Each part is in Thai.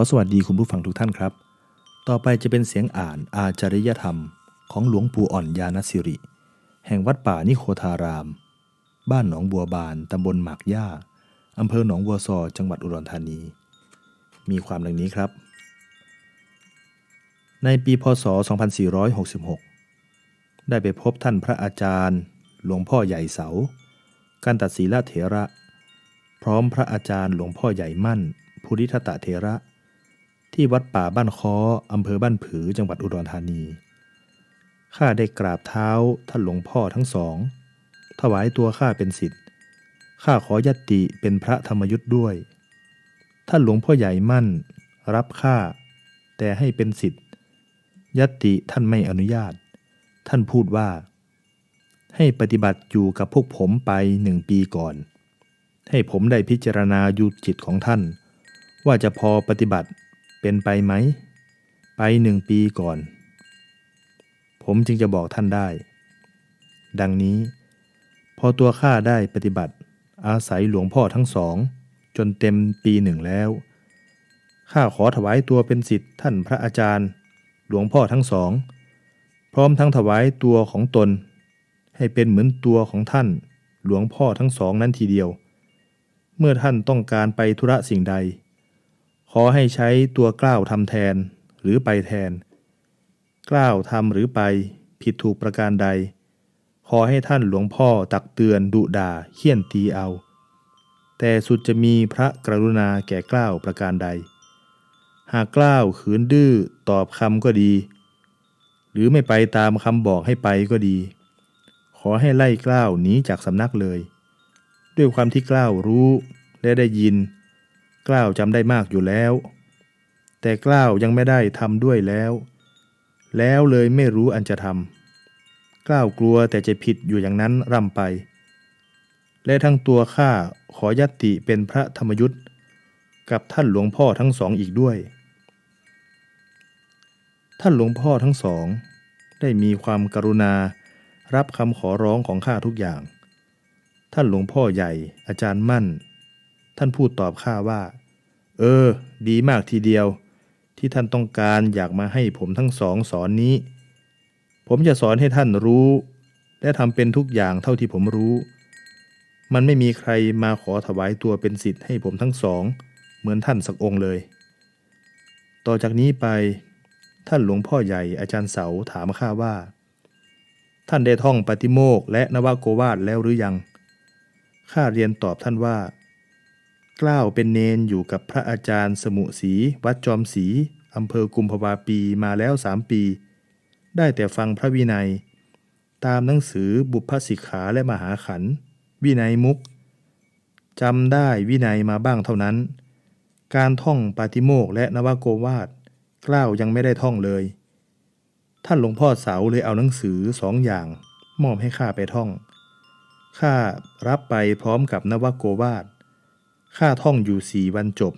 อสวัสดีคุณผู้ฟังทุกท่านครับ ต่อไปจะเป็นเสียงอ่านอาจาริยธรรม ของหลวงปู่อ่อนยานสิริ แห่งวัดป่านิโคธาราม บ้านหนองบัวบานตำบลหมากย่าอำเภอหนองบัวซอจังหวัดอุดรธานี มีความดังนี้ครับ ในปีพศ 2466 ได้ไปพบท่านพระอาจารย์ หลวงพ่อใหญ่เสา กันตัดศีลเถระ พร้อมพระอาจารย์หลวงพ่อใหญ่มั่น ภูริทัตเถระ ที่วัดป่าบ้านค้ออำเภอบ้านผือจังหวัดอุดรธานี ข้าได้กราบเท้าท่านหลวงพ่อทั้งสอง ถวายตัวข้าเป็นสิทธิ์ ข้าขอยัตติเป็นพระธรรมยุทธ์ด้วย ท่านหลวงพ่อใหญ่มั่น รับข้าแต่ให้เป็นสิทธิ์ ยัตติท่านไม่อนุญาต ท่านพูดว่า ให้ปฏิบัติอยู่กับพวกผมไปหนึ่งปีก่อน ให้ผมได้พิจารณายูจิตของท่าน ว่าจะพอปฏิบัติ เป็นไปไหม ไปหนึ่งปีก่อน ผมจึงจะบอกท่านได้ ดังนี้ พอตัวข้าได้ปฏิบัติ อาศัยหลวงพ่อทั้งสอง จนเต็มปีหนึ่งแล้ว ข้าขอถวายตัวเป็นสิทธิ์ท่านพระอาจารย์ หลวงพ่อทั้งสอง พร้อมทั้งถวายตัวของตน ให้เป็นเหมือนตัวของท่านหลวงพ่อทั้งสองนั้นทีเดียว เมื่อท่านต้องการไปธุระสิ่งใด ขอให้ใช้ตัวกล้าวทำแทนหรือไปแทน กล้าวทำหรือไปผิดถูกประการใด ขอให้ท่านหลวงพ่อตักเตือนดุด่าเคี่ยนตีเอา แต่สุดจะมีพระกรุณาแก่กล้าวประการใด หากกล้าวขืนดื้อตอบคำก็ดี หรือไม่ไปตามคำบอกให้ไปก็ดี ขอให้ไล่กล้าวหนีจากสำนักเลย ด้วยความที่กล้าวรู้และได้ยิน กล้าวจำได้มากอยู่แล้ว แต่กล้าวยังไม่ได้ทำด้วยแล้ว แล้วเลยไม่รู้อันจะทำกล้าวกลัวแต่จะผิดอยู่อย่างนั้นร่ำไป และทั้งตัวข้าขอยัตติเป็นพระธรรมยุทธ์กับท่านหลวงพ่อทั้งสองอีกด้วย ท่านหลวงพ่อทั้งสอง ได้มีความกรุณารับคำขอร้องของข้าทุกอย่าง ท่านหลวงพ่อใหญ่อาจารย์มั่น ท่านพูดตอบข้าว่า เออ ดีมากทีเดียว ที่ท่านต้องการอยากมาให้ผมทั้งสองสอนนี้ ผมจะสอนให้ท่านรู้ และทำเป็นทุกอย่างเท่าที่ผมรู้ มันไม่มีใครมาขอถวายตัวเป็นสิทธิ์ให้ผมทั้งสอง เหมือนท่านสักองค์เลย ต่อจากนี้ไป ท่านหลวงพ่อใหญ่อาจารย์เสาถามข้าว่า ท่านได้ท่องปฏิโมกข์และนวโกวาทแล้วหรือยังข้าเรียนตอบท่านว่า กล้าวเป็นเนนอยู่กับพระอาจารย์สมุศรีวัดจอมศรีอำเภอกุมภาวาปีมาแล้วสามปี ได้แต่ฟังพระวินัย ตามหนังสือบุพสิกขาและมหาขัน วินัยมุกจำได้วินัยมาบ้างเท่านั้น การท่องปาติโมกและนวโกวาทกล้าวยังไม่ได้ท่องเลย ท่านหลวงพ่อเสาเลยเอาหนังสือสองอย่าง มอบให้ข้าไปท่องข้ารับไปพร้อมกับนวโกวาท ข้าท่องอยู่สี่วันจบ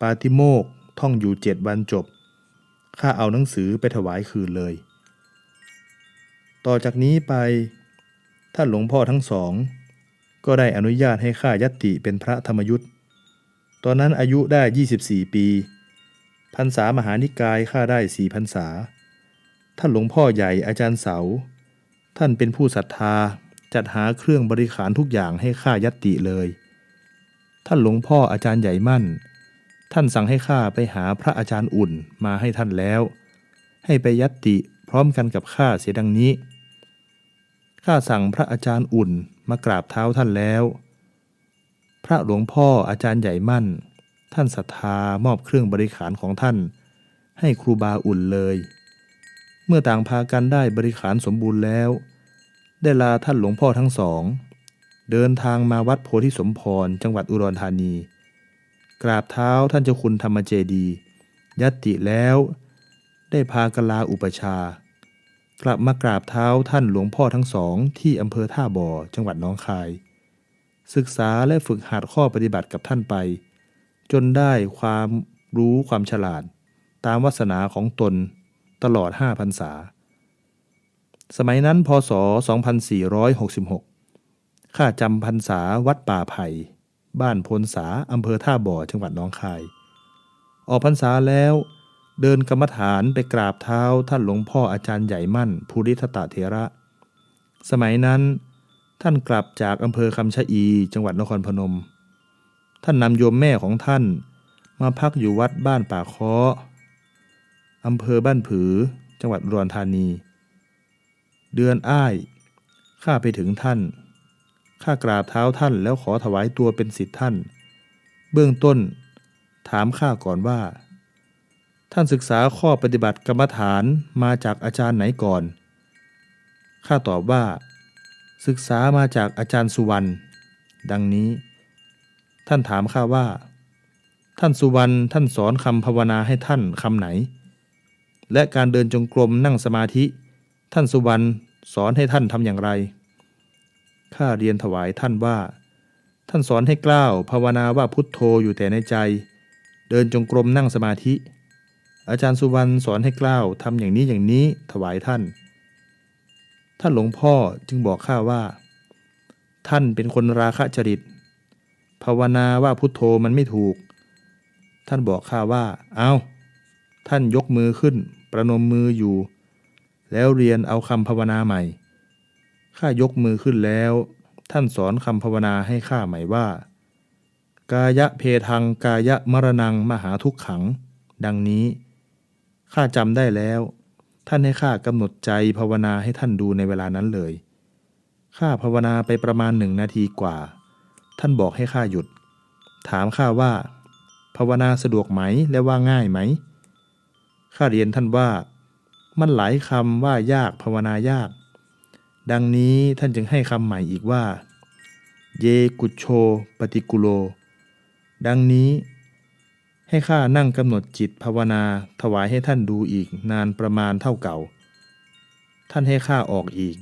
ปาติโมกท่องอยู่เจ็ดวันจบ ข้าเอาหนังสือไปถวายคืนเลย ต่อจากนี้ไป ท่านหลวงพ่อทั้งสอง ก็ได้อนุญาตให้ข้ายัตติเป็นพระธรรมยุทธ์ ตอนนั้นอายุได้ 24 ปีพรรษามหานิกายข้าได้สี่พรรษา ท่านหลวงพ่อใหญ่อาจารย์เสา ท่านเป็นผู้ศรัทธาจัดหาเครื่องบริขารทุกอย่างให้ข้ายัตติเลย ท่านหลวงพ่ออาจารย์ใหญ่มั่น ท่านสั่งให้ข้าไปหาพระอาจารย์อุ่นมาให้ท่านแล้ว ให้ไปยัตติพร้อมกันกับข้าเสียดังนี้ ข้าสั่งพระอาจารย์อุ่นมากราบเท้าท่านแล้ว พระหลวงพ่ออาจารย์ใหญ่มั่น ท่านศรัทธามอบเครื่องบริขารของท่าน ให้ครูบาอุ่นเลย เมื่อต่างพากันได้บริขารสมบูรณ์แล้ว ได้ลาท่านหลวงพ่อทั้งสอง เดินทางมาวัดโพธิสมพรจังหวัดอุดรธานี กราบเท้าท่านเจ้าคุณธรรมเจดี ยัตติแล้วได้พากลาอุปชากลับมากราบเท้าท่านหลวงพ่อทั้งสองที่อำเภอท่าบ่อจังหวัดหนองคาย ศึกษาและฝึกหัดข้อปฏิบัติกับท่านไป จนได้ความรู้ความฉลาด ตามวาสนาของตนตลอด5พรรษา สมัยนั้นพศ 2466 ข้าจำพรรษาวัดป่าไผ่บ้านพลสาอำเภอท่าบ่อจังหวัดหนองคาย ออกพรรษาแล้ว เดินกรรมฐานไปกราบเท้าท่านหลวงพ่ออาจารย์ใหญ่มั่น ภูริทัตเถระ สมัยนั้นท่านกลับจากอำเภอคำชะอี จังหวัดนครพนม ท่านนำโยมแม่ของท่าน มาพักอยู่วัดบ้านป่าคออำเภอบ้านผือ จังหวัดอุดรธานี เดือนอ้าย ข้าไปถึงท่าน ข้ากราบเท้าท่านแล้วขอถวายตัวเป็นสิทธิท่าน เบื้องต้น ถามข้าก่อนว่า ท่านศึกษาข้อปฏิบัติกรรมฐานมาจากอาจารย์ไหนก่อน ข้าตอบว่า ศึกษามาจากอาจารย์สุวรรณ ดังนี้ ท่านถามข้าว่า ท่านสุวรรณท่านสอนคำภาวนาให้ท่านคำไหน และการเดินจงกรมนั่งสมาธิ ท่านสุวรรณสอนให้ท่านทำอย่างไร ข้าเรียนถวายท่านว่า ท่านสอนให้กล้าวภาวนาว่าพุทโธอยู่แต่ในใจ เดินจงกรมนั่งสมาธิ อาจารย์สุวรรณสอนให้กล้าวทำอย่างนี้อย่างนี้ถวายท่าน ท่านหลวงพ่อจึงบอกข้าว่า ท่านเป็นคนราคะจริต ภาวนาว่าพุทโธมันไม่ถูก ท่านบอกข้าว่า เอาท่านยกมือขึ้น ประนมมืออยู่ แล้วเรียนเอาคำภาวนาใหม่ ข้ายกมือขึ้นแล้ว ท่านสอนคำภาวนาให้ข้าใหม่ว่า กายะเพทังกายะมรณังมหาทุกขัง ดังนี้ข้าจำได้แล้ว ท่านให้ข้ากำหนดใจภาวนาให้ท่านดูในเวลานั้นเลยข้าภาวนาไปประมาณหนึ่งนาทีกว่า ท่านบอกให้ข้าหยุด ถามข้าว่า ภาวนาสะดวกไหมและว่าง่ายไหมข้าเรียนท่านว่า มันหลายคำว่ายากภาวนายาก ดังนี้ท่านจึงให้คำใหม่อีกว่า เยกุโชปฏิกุโล ดังนี้ ให้ข้านั่งกำหนดจิตภาวนาถวายให้ท่านดูอีกนานประมาณเท่าเก่า ท่านให้ข้าออกอีก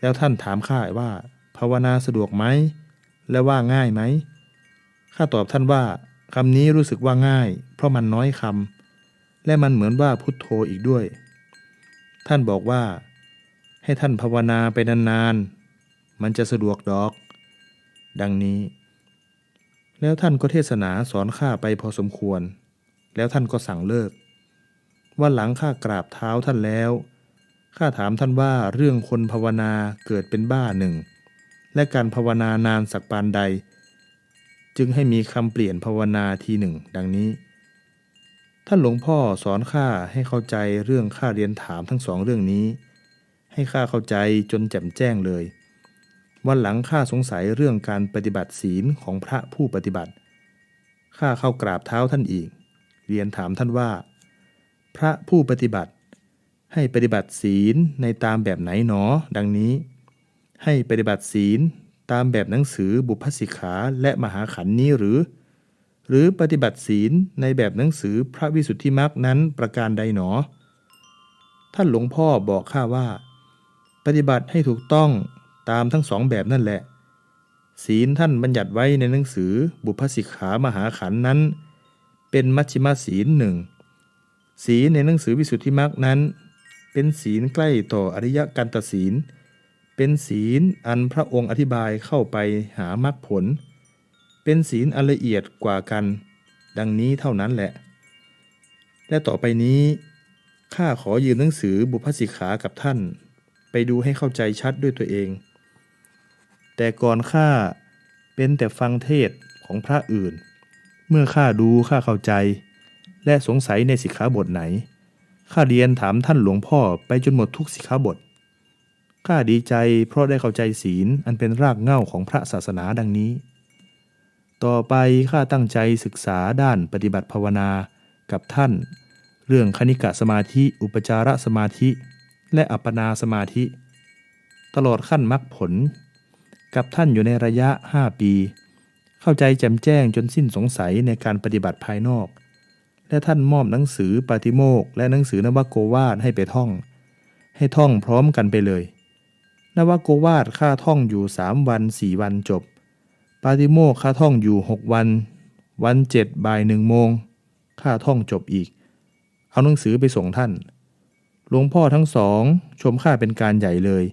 แล้วท่านถามข้าว่า ภาวนาสะดวกไหม และว่าง่ายไหม ข้าตอบท่านว่าคำนี้รู้สึกว่าง่าย เพราะมันน้อยคำและมันเหมือนว่าพุทโธอีกด้วย ท่านบอกว่า ให้ท่านภาวนาไปนานๆ มันจะสะดวกดอก ดังนี้ แล้วท่านก็เทศนาสอนข้าไปพอสมควร แล้วท่านก็สั่งเลิกวันหลังข้ากราบเท้าท่านแล้ว ข้าถามท่านว่าเรื่องคนภาวนาเกิดเป็นบ้าหนึ่ง และการภาวนานานสักปานใด จึงให้มีคำเปลี่ยนภาวนาทีหนึ่ง ดังนี้ท่านหลวงพ่อสอนข้าให้เข้าใจเรื่องข้าเรียนถามทั้งสองเรื่องนี้ ให้ข้าเข้าใจจนแจ่มแจ้งเลย วันหลังข้าสงสัยเรื่องการปฏิบัติศีลของพระผู้ปฏิบัติ ข้าเข้ากราบเท้าท่านอีก เรียนถามท่านว่า พระผู้ปฏิบัติให้ปฏิบัติศีลในตามแบบไหนหนอ ดังนี้ ให้ปฏิบัติศีลตามแบบหนังสือบุพสิกขาและมหาขันธ์นี้หรือ หรือปฏิบัติศีลในแบบหนังสือพระวิสุทธิมรรคนั้นประการใดหนอ ท่านหลวงพ่อบอกข้าว่า ปฏิบัติให้ถูกต้องตามทั้งสองแบบนั่นแหละ ศีลท่านบัญญัติไว้ในหนังสือบุพสิกขามหาขันนั้น เป็นมัชฌิมาศีลหนึ่งศีลในหนังสือวิสุทธิมรรคนั้น เป็นศีลใกล้ต่ออริยกันตศีล เป็นศีลอันพระองค์อธิบายเข้าไปหามรรคผล เป็นศีลอันละเอียดกว่ากัน ดังนี้เท่านั้นแหละ และต่อไปนี้ข้าขอยืมหนังสือบุพสิกขากับท่าน ไปดูให้เข้าใจชัดด้วยตัวเอง แต่ก่อนข้าเป็นแต่ฟังเทศของพระอื่น เมื่อข้าดูข้าเข้าใจ และสงสัยในสิกขาบทไหนข้าเรียนถามท่านหลวงพ่อไปจนหมดทุกสิกขาบทข้าดีใจเพราะได้เข้าใจศีลอันเป็นรากเหง้าของพระศาสนาดังนี้ ต่อไปข้าตั้งใจศึกษาด้านปฏิบัติภาวนากับท่าน เรื่องคณิกะสมาธิอุปจารสมาธิ และอัปปนาสมาธิ ตลอดขั้นมรรคผล กับท่านอยู่ในระยะ 5 ปี เข้าใจแจ่มแจ้งจนสิ้นสงสัยในการปฏิบัติภายนอก และท่านมอบหนังสือปาติโมกและหนังสือนวโกวาทให้ไปท่อง ให้ท่องพร้อมกันไปเลย นวโกวาทค่าท่องอยู่ 3 วัน 4 วันจบ ปาติโมกค่าท่องอยู่ 6 วัน วันเจ็ดบ่ายหนึ่งโมงค่าท่องจบอีก เอาหนังสือไปส่งท่าน หลวงพ่อทั้งสอง ชมข้าเป็นการใหญ่เลย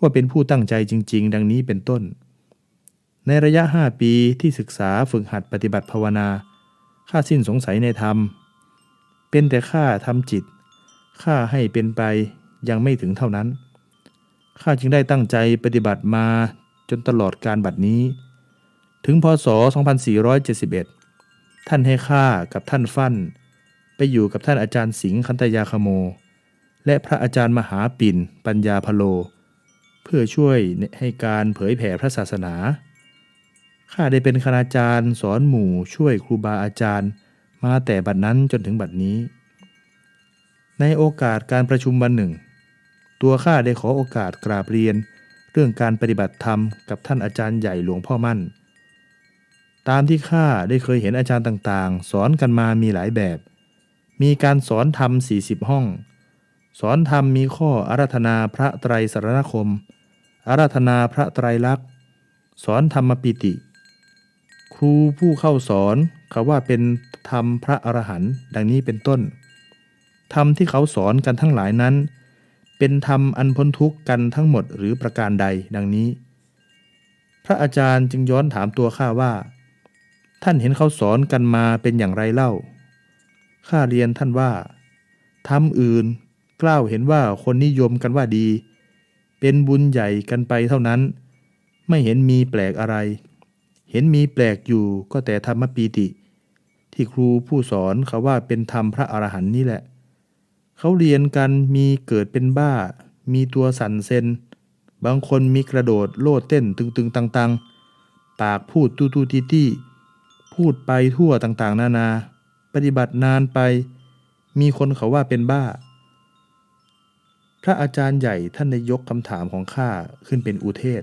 ว่าเป็นผู้ตั้งใจจริง ๆ ดังนี้เป็นต้น ในระยะ5ปีที่ศึกษาฝึกหัดปฏิบัติภาวนาข้าสิ้นสงสัยในธรรม เป็นแต่ข้าทำจิตข้าให้เป็นไปยังไม่ถึงเท่านั้นข้าจึงได้ตั้งใจปฏิบัติมาจนตลอดการบัดนี้ ถึงพศ 2471 ท่านให้ข้ากับท่านฟั่น ไปอยู่กับท่านอาจารย์สิงห์คันตยาคโม และพระอาจารย์มหาปิ่น ปัญญาพโล เพื่อช่วยให้การเผยแผ่พระศาสนา ข้าได้เป็นคณาจารย์สอนหมู่ช่วยครูบาอาจารย์ มาแต่บัดนั้นจนถึงบัดนี้ ในโอกาสการประชุมวันหนึ่ง ตัวข้าได้ขอโอกาสกราบเรียน เรื่องการปฏิบัติธรรมกับท่านอาจารย์ใหญ่หลวงพ่อมั่น ตามที่ข้าได้เคยเห็นอาจารย์ต่างๆ สอนกันมามีหลายแบบ มีการสอนธรรม40 ห้อง สอนธรรมมีข้ออาราธนาพระไตรสรณคม อาราธนาพระไตรลักษณ์ สอนธรรมปิติ ครูผู้เข้าสอนเขาว่าเป็นธรรมพระอรหันต์ดังนี้เป็นต้น ธรรมที่เขาสอนกันทั้งหลายนั้น เป็นธรรมอันพ้นทุกข์กันทั้งหมดหรือประการใดดังนี้ พระอาจารย์จึงย้อนถามตัวข้าว่า ท่านเห็นเขาสอนกันมาเป็นอย่างไรเล่าข้าเรียนท่านว่าธรรมอื่น กล้าวเห็นว่าคนนิยมกันว่าดี เป็นบุญใหญ่กันไปเท่านั้น ไม่เห็นมีแปลกอะไร เห็นมีแปลกอยู่ก็แต่ธรรมปีติ ที่ครูผู้สอนเขาว่าเป็นธรรมพระอรหันต์นี่แหละ เขาเรียนกันมีเกิดเป็นบ้า มีตัวสั่นเซนบางคนมีกระโดดโลดเต้นตึงๆตังๆ ปากพูดตู้ตู้ตีตี้พูดไปทั่วต่างๆ นานา ปฏิบัตินานไป มีคนเขาว่าเป็นบ้า พระอาจารย์ใหญ่ท่านได้ยกคำถามของข้าขึ้นเป็นอุเทศ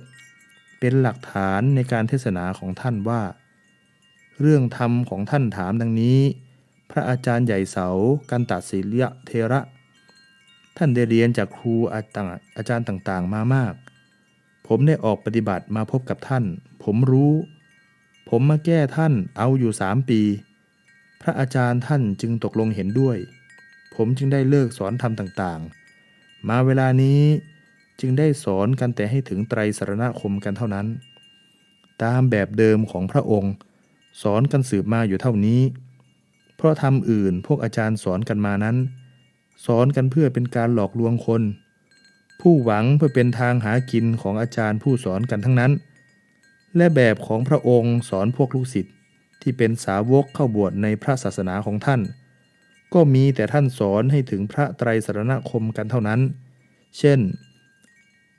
เป็นหลักฐานในการเทศนาของท่านว่า เรื่องธรรมของท่านถามดังนี้ พระอาจารย์ใหญ่เสากันตศิลยเทระ ท่านได้เรียนจากครูอาจารย์อาจารย์ต่างๆ มามาก ผมได้ออกปฏิบัติมาพบกับท่าน ผมรู้ ผมมาแก้ท่านเอาอยู่สามปี พระอาจารย์ท่านจึงตกลงเห็นด้วย ผมจึงได้เลิกสอนธรรมต่างๆ มาเวลานี้จึงได้สอนกันแต่ให้ถึงไตรสรณคมกันเท่านั้น ตามแบบเดิมของพระองค์ สอนกันสืบมาอยู่เท่านี้ เพราะธรรมอื่นพวกอาจารย์สอนกันมานั้น สอนกันเพื่อเป็นการหลอกลวงคน ผู้หวังเพื่อเป็นทางหากินของอาจารย์ผู้สอนกันทั้งนั้น และแบบของพระองค์สอนพวกลูกศิษย์ที่เป็นสาวกเข้าบวชในพระศาสนาของท่าน ก็มีแต่ท่านสอนให้ถึงพระไตรสรณคมกันเท่านั้น เช่น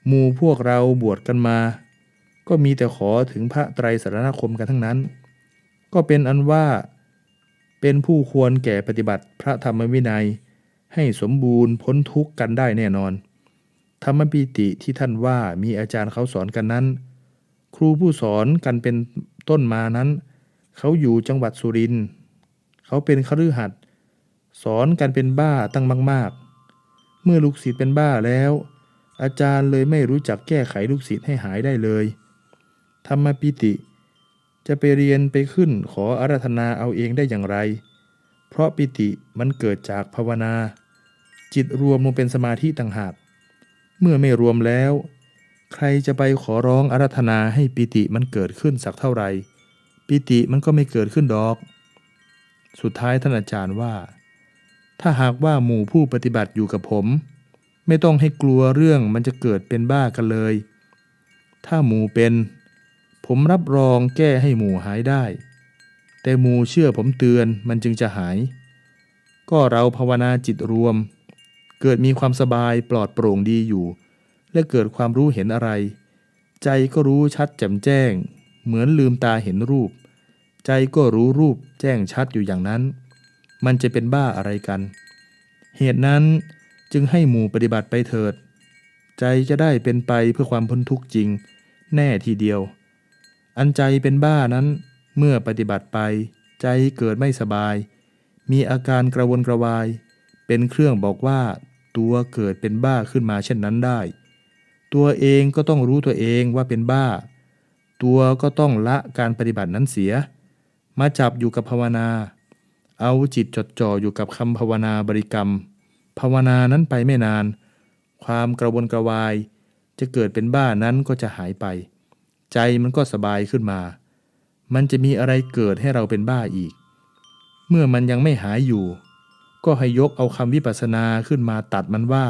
หมู่พวกเราบวชกันมา ก็มีแต่ขอถึงพระไตรสรณคมกันทั้งนั้น ก็เป็นอันว่า เป็นผู้ควรแก่ปฏิบัติพระธรรมวินัย ให้สมบูรณ์พ้นทุกข์กันได้แน่นอน ธรรมปีติที่ท่านว่ามีอาจารย์เขาสอนกันนั้น ครูผู้สอนกันเป็นต้นมานั้น เขาอยู่จังหวัดสุรินทร์เขาเป็นคฤหัสถ์ สอนกันเป็นบ้าตั้งมาก ๆ เมื่อลูกศิษย์เป็นบ้าแล้ว อาจารย์เลยไม่รู้จักแก้ไขลูกศิษย์ให้หายได้เลย ธรรมปิติ จะไปเรียนไปขึ้นขออาราธนาเอาเองได้อย่างไร เพราะปิติมันเกิดจากภาวนา จิตรวมลงเป็นสมาธิต่างหาก เมื่อไม่รวมแล้ว ใครจะไปขอร้องอาราธนาให้ปิติมันเกิดขึ้นสักเท่าไหร่ปิติมันก็ไม่เกิดขึ้นดอก สุดท้ายท่านอาจารย์ว่า ถ้าหากว่าหมู่ผู้ปฏิบัติอยู่กับผม ไม่ต้องให้กลัวเรื่องมันจะเกิดเป็นบ้ากันเลย ถ้าหมู่เป็น ผมรับรองแก้ให้หมู่หายได้ แต่หมู่เชื่อผมเตือนมันจึงจะหาย ก็เราภาวนาจิตรวม เกิดมีความสบายปลอดโปร่งดีอยู่ และเกิดความรู้เห็นอะไร ใจก็รู้ชัดแจ่มแจ้ง เหมือนลืมตาเห็นรูป ใจก็รู้รูปแจ้งชัดอยู่อย่างนั้น มันจะเป็นบ้าอะไรกัน เหตุนั้นจึงให้หมู่ปฏิบัติไปเถิด ใจจะได้เป็นไปเพื่อความพ้นทุกข์จริง แน่ทีเดียว อันใจเป็นบ้านั้นเมื่อปฏิบัติไป ใจเกิดไม่สบาย มีอาการกระวนกระวาย เป็นเครื่องบอกว่า ตัวเกิดเป็นบ้าขึ้นมาเช่นนั้นได้ ตัวเองก็ต้องรู้ตัวเองว่าเป็นบ้า ตัวก็ต้องละการปฏิบัตินั้นเสีย มาจับอยู่กับภาวนา เอาจิตจดจ่ออยู่กับคำภาวนาบริกรรม ภาวนานั้นไปไม่นาน ความกระวนกระวาย จะเกิดเป็นบ้านั้นก็จะหายไป ใจมันก็สบายขึ้นมา มันจะมีอะไรเกิดให้เราเป็นบ้าอีก เมื่อมันยังไม่หายอยู่ ก็ให้ยกเอาคำวิปัสสนาขึ้นมาตัดมันว่า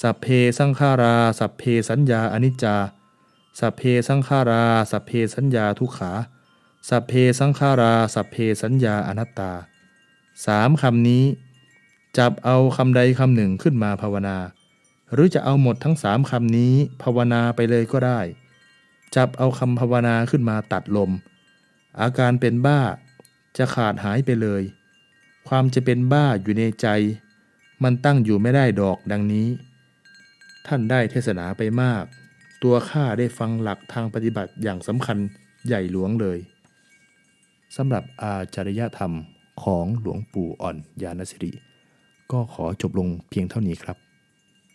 สัพเพสังขารา สัพเพสัญญาอนิจจา สัพเพสังขารา สัพเพสัญญาทุกขา สัพเพสังขารา สัพเพสัญญาอนัตตาสามคำนี้ จับเอาคำใดคำหนึ่งขึ้นมาภาวนา หรือจะเอาหมดทั้งสามคำนี้ภาวนาไปเลยก็ได้ จับเอาคำภาวนาขึ้นมาตัดลม อาการเป็นบ้าจะขาดหายไปเลย ความจะเป็นบ้าอยู่ในใจ มันตั้งอยู่ไม่ได้ดอกดังนี้ ท่านได้เทศนาไปมาก ตัวข้าได้ฟังหลักทางปฏิบัติอย่างสำคัญใหญ่หลวงเลย สำหรับอาจารยธรรมของหลวงปู่อ่อนยานสิริ ก็ขอจบลงเพียงเท่านี้ครับ